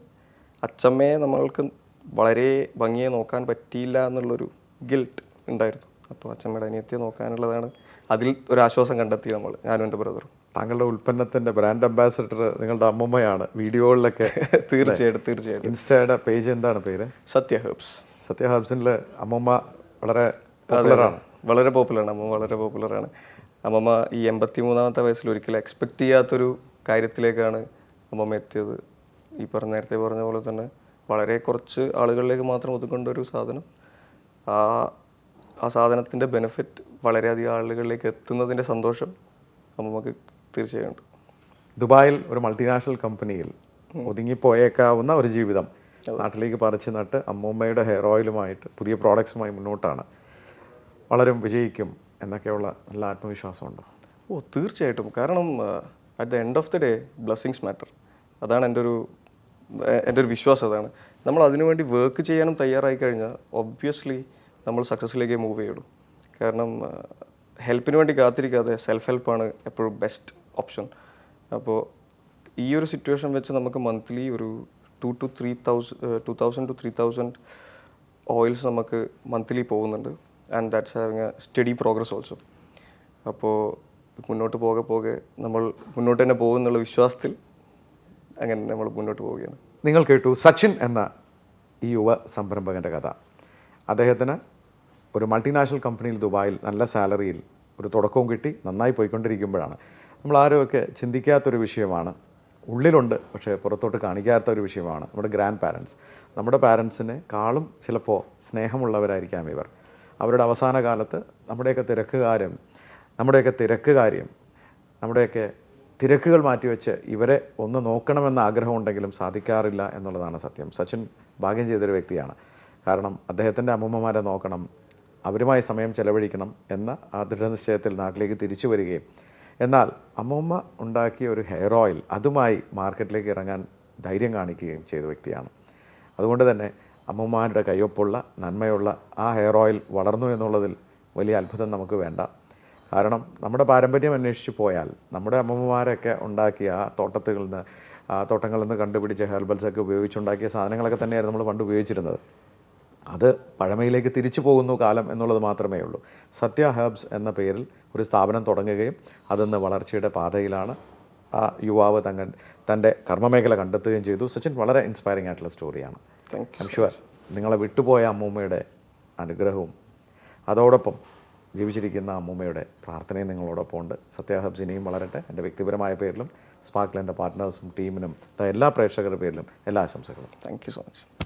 അച്ചമ്മയെ നമ്മൾക്ക് വളരെ ഭംഗിയെ നോക്കാൻ പറ്റിയില്ല എന്നുള്ളൊരു ഗിൽട്ട് ഉണ്ടായിരുന്നു. അപ്പോൾ അച്ചമ്മയുടെ അനിയത്തിയെ നോക്കാനുള്ളതാണ് അതിൽ ഒരു ആശ്വാസം കണ്ടെത്തി നമ്മൾ ഞാനും എന്റെ ബ്രദറും. താങ്കളുടെ ഉൽപ്പന്നത്തിന്റെ ബ്രാൻഡ് അംബാസഡർ നിങ്ങളുടെ അമ്മമ്മയാണ് വീഡിയോകളിലൊക്കെ (laughs) തീർച്ചയായിട്ടും തീർച്ചയായിട്ടും. ഇൻസ്റ്റയുടെ പേജ് എന്താണ് പേര്? സത്യ ഹെർബ്സ്. സത്യ ഹെബ്സിന്റെ അമ്മമ്മ വളരെ പോപ്പുലറാണ്. വളരെ പോപ്പുലറാണ് അമ്മ വളരെ പോപ്പുലറാണ്. അമ്മമ്മ ഈ എൺപത്തി മൂന്നാമത്തെ വയസ്സിൽ ഒരിക്കലും എക്സ്പെക്ട് ചെയ്യാത്തൊരു കാര്യത്തിലേക്കാണ് അമ്മമ്മ എത്തിയത്. ഈ പറഞ്ഞ നേരത്തെ പറഞ്ഞ പോലെ തന്നെ വളരെ കുറച്ച് ആളുകളിലേക്ക് മാത്രം ഒതുക്കേണ്ട ഒരു സാധനം. ആ ആ സാധനത്തിന്റെ ബെനിഫിറ്റ് വളരെയധികം ആളുകളിലേക്ക് എത്തുന്നതിന്റെ സന്തോഷം നമുക്ക് തീർച്ചയായും ഉണ്ട്. ദുബായിൽ ഒരു മൾട്ടിനാഷണൽ കമ്പനിയിൽ ഒതുങ്ങിപ്പോയേക്കാവുന്ന ഒരു ജീവിതം. നാട്ടിലേക്ക് പറിച്ചു നട്ട് അമ്മൂമ്മയുടെ ഹെയർ ഓയിലുമായിട്ട് പുതിയ പ്രോഡക്ട്സുമായി മുന്നോട്ടാണ്. വളരും വിജയിക്കും എന്നൊക്കെയുള്ള നല്ല ആത്മവിശ്വാസമുണ്ടോ? ഓ തീർച്ചയായിട്ടും. കാരണം at the end of the day blessings matter അതാണ് എന്റെ ഒരു എന്റെ ഒരു വിശ്വാസം. അതാണ്. നമ്മൾ അതിനുവേണ്ടി വർക്ക് ചെയ്യാനും തയ്യാറായി കഴിഞ്ഞാൽ ഒബ്വിയസ്ലി നമ്മൾ സക്സസ്സിലേക്ക് മൂവ് ചെയ്യുള്ളൂ കാരണം ഹെൽപ്പിന് വേണ്ടി കാത്തിരിക്കാതെ സെൽഫ് ഹെൽപ്പാണ് എപ്പോഴും ബെസ്റ്റ് ഓപ്ഷൻ അപ്പോൾ ഈ ഒരു സിറ്റുവേഷൻ വെച്ച് നമുക്ക് മന്ത്ലി ഒരു two two three thousand two thousand two three thousand oils നമുക്ക് മന്ത്ലി പോകുന്നുണ്ട്. And that's having a steady progress also അപ്പോൾ മുന്നോട്ട് പോകെ പോകെ നമ്മൾ മുന്നോട്ട് തന്നെ പോകുന്നുള്ള വിശ്വാസത്തിൽ അങ്ങനെ നമ്മൾ മുന്നോട്ട് പോവുകയാണ്. നിങ്ങൾ കേട്ടു സച്ചിൻ എന്ന ഈ യുവ സംരംഭകന്റെ കഥ. അദ്ദേഹത്തിന് ഒരു മൾട്ടിനാഷണൽ കമ്പനിയിൽ ദുബായിൽ നല്ല സാലറിയിൽ ഒരു തുടക്കവും കിട്ടി നന്നായി പോയിക്കൊണ്ടിരിക്കുമ്പോഴാണ്. നമ്മൾ ആരുമൊക്കെ ചിന്തിക്കാത്തൊരു വിഷയമാണ് ഉള്ളിലുണ്ട് പക്ഷേ പുറത്തോട്ട് കാണിക്കാത്ത ഒരു വിഷയമാണ് നമ്മുടെ ഗ്രാൻഡ് പാരൻസ് നമ്മുടെ പാരൻസിനെ കാളും ചിലപ്പോൾ സ്നേഹമുള്ളവരായിരിക്കാം ഇവർ. അവരുടെ അവസാന കാലത്ത് നമ്മുടെയൊക്കെ തിരക്കുകാരും നമ്മുടെയൊക്കെ തിരക്കുകാര്യം നമ്മുടെയൊക്കെ തിരക്കുകൾ മാറ്റിവെച്ച് ഇവരെ ഒന്ന് നോക്കണമെന്ന ആഗ്രഹമുണ്ടെങ്കിലും സാധിക്കാറില്ല എന്നുള്ളതാണ് സത്യം. സച്ചിൻ ഭാഗ്യം ചെയ്തൊരു വ്യക്തിയാണ്. കാരണം അദ്ദേഹത്തിന്റെ അമ്മൂമ്മമാരെ നോക്കണം അവരുമായി സമയം ചെലവഴിക്കണം എന്ന ആ ദൃഢനിശ്ചയത്തിൽ നാട്ടിലേക്ക് തിരിച്ചു വരികയും. എന്നാൽ അമ്മൂമ്മ ഉണ്ടാക്കിയ ഒരു ഹെയർ ഓയിൽ അതുമായി മാർക്കറ്റിലേക്ക് ഇറങ്ങാൻ ധൈര്യം കാണിക്കുകയും ചെയ്ത വ്യക്തിയാണ്. അതുകൊണ്ട് തന്നെ അമ്മൂമ്മാരുടെ കയ്യൊപ്പുള്ള നന്മയുള്ള ആ ഹെയർ ഓയിൽ വളർന്നു എന്നുള്ളതിൽ വലിയ അത്ഭുതം നമുക്ക് വേണ്ട. കാരണം നമ്മുടെ പാരമ്പര്യം അന്വേഷിച്ച് പോയാൽ നമ്മുടെ അമ്മമ്മമാരൊക്കെ ഉണ്ടാക്കിയ ആ തോട്ടത്തിൽ നിന്ന് തോട്ടങ്ങളിൽ നിന്ന് കണ്ടുപിടിച്ച ഹെർബൽസൊക്കെ ഉപയോഗിച്ചുണ്ടാക്കിയ സാധനങ്ങളൊക്കെ തന്നെയായിരുന്നു നമ്മൾ പണ്ട് ഉപയോഗിച്ചിരുന്നത്. അത് പഴമയിലേക്ക് തിരിച്ചു പോകുന്നു കാലം എന്നുള്ളത് മാത്രമേ ഉള്ളൂ. സത്യ ഹെർബ്സ് എന്ന പേരിൽ ഒരു സ്ഥാപനം തുടങ്ങുകയും അതിന്ന് വളർച്ചയുടെ പാതയിലാണ് ആ യുവാവ് തങ്ങൻ തന്റെ കർമ്മമേഖല കണ്ടെത്തുകയും ചെയ്തു. സച്ചിൻ വളരെ ഇൻസ്പയറിംഗ് ആയിട്ടുള്ള സ്റ്റോറിയാണ് ഐം ഷുവർ നിങ്ങളെ വിട്ടുപോയ അമ്മൂമ്മയുടെ അനുഗ്രഹവും അതോടൊപ്പം ജീവിച്ചിരിക്കുന്ന അമ്മൂമ്മയുടെ പ്രാർത്ഥനയും നിങ്ങളോടൊപ്പം ഉണ്ട്. സത്യ ഹബ്സ് ഇനിയും വളരട്ടെ. എന്റെ വ്യക്തിപരമായ പേരിലും സ്പാർക്കിൽ എന്റെ പാർട്ട്നേഴ്സും ടീമിനും എല്ലാ പ്രേക്ഷകരുടെ പേരിലും എല്ലാ ആശംസകളും. Thank you so much